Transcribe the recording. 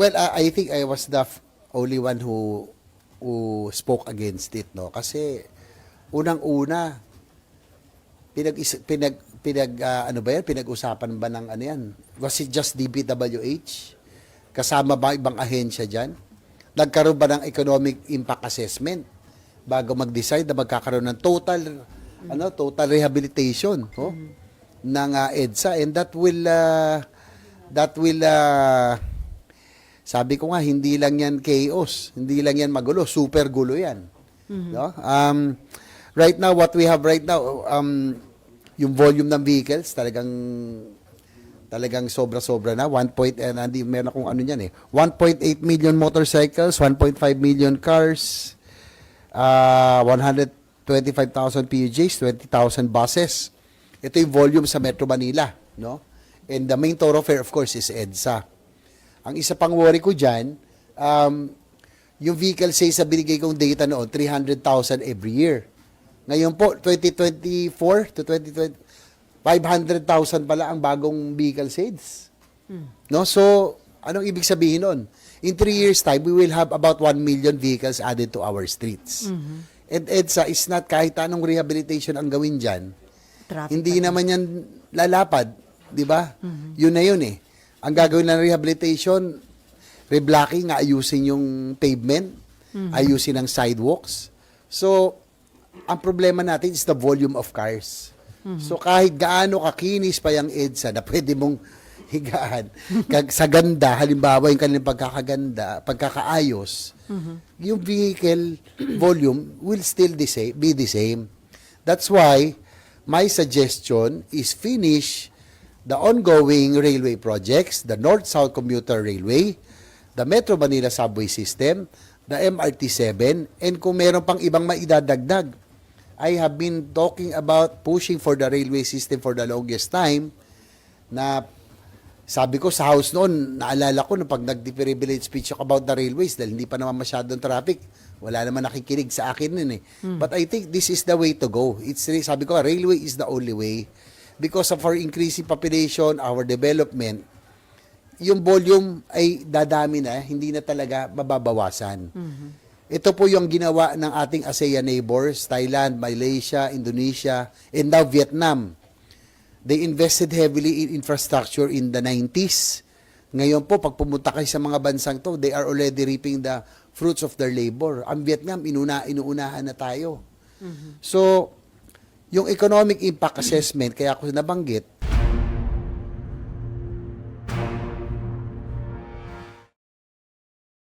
Well, uh, I think I was the only one who who spoke against it, no? Kasi unang-una pinag pinag pinag ah, ano ba yan? Pinag-usapan ba ng ano yan? Was it just DPWH? Kasama ba ibang ahensya diyan? Nagkaroon ba ng economic impact assessment bago mag-decide na magkakaroon ng total ano total rehabilitation oh, ng ah, EDSA and that will ah, that will ah, sabi ko nga, hindi lang yan chaos. Hindi lang yan magulo. Super gulo yan. No? Um, right now, what we have right now, um, yung volume ng vehicles, talagang talagang sobra-sobra na. 1 point, and hindi, meron akong ano yan eh. 1.8 million motorcycles, 1.5 million cars, uh, 125,000 PUJs, 20,000 buses. Ito yung volume sa Metro Manila. No? And the main thoroughfare, of course, is EDSA. Ang isa pang worry ko dyan, um, yung vehicle sales sa binigay kong data noon, 300,000 every year. Ngayon po, 2024 to 2020, 500,000 pala ang bagong vehicle sales. No? So, anong ibig sabihin nun? In three years' time, we will have about 1 million vehicles added to our streets. And EDSA is not kahit anong rehabilitation ang gawin dyan, Traffic hindi naman yan lalapad, di ba? Yun na yun eh. Ang gagawin ng rehabilitation, reblocking, ayusin yung pavement, ayusin ang sidewalks. So, ang problema natin is the volume of cars. So, kahit gaano kakinis pa yung EDSA na pwede mong higaan, kag sa ganda, halimbawa yung kanilang pagkakaganda, pagkakaayos, yung vehicle volume will still the same, be the same. That's why, my suggestion is finish the ongoing railway projects, the North-South Commuter Railway, the Metro Manila Subway System, the MRT-7, and kung meron pang ibang maidadagdag. I have been talking about pushing for the railway system for the longest time na sabi ko sa house noon, naalala ko na pag nag-privilege speech ako about the railways dahil hindi pa naman masyadong traffic, wala naman nakikinig sa akin nun eh. But I think this is the way to go. It's sabi ko, railway is the only way because of our increasing population, our development, yung volume ay dadami na, hindi na talaga mababawasan. Ito po yung ginawa ng ating ASEAN neighbors, Thailand, Malaysia, Indonesia, and now Vietnam. They invested heavily in infrastructure in the 90s. Ngayon po, pag pumunta kayo sa mga bansang to, they are already reaping the fruits of their labor. Ang Vietnam, inuna, inuunahan na tayo. So, yung economic impact assessment, kaya ako nabanggit,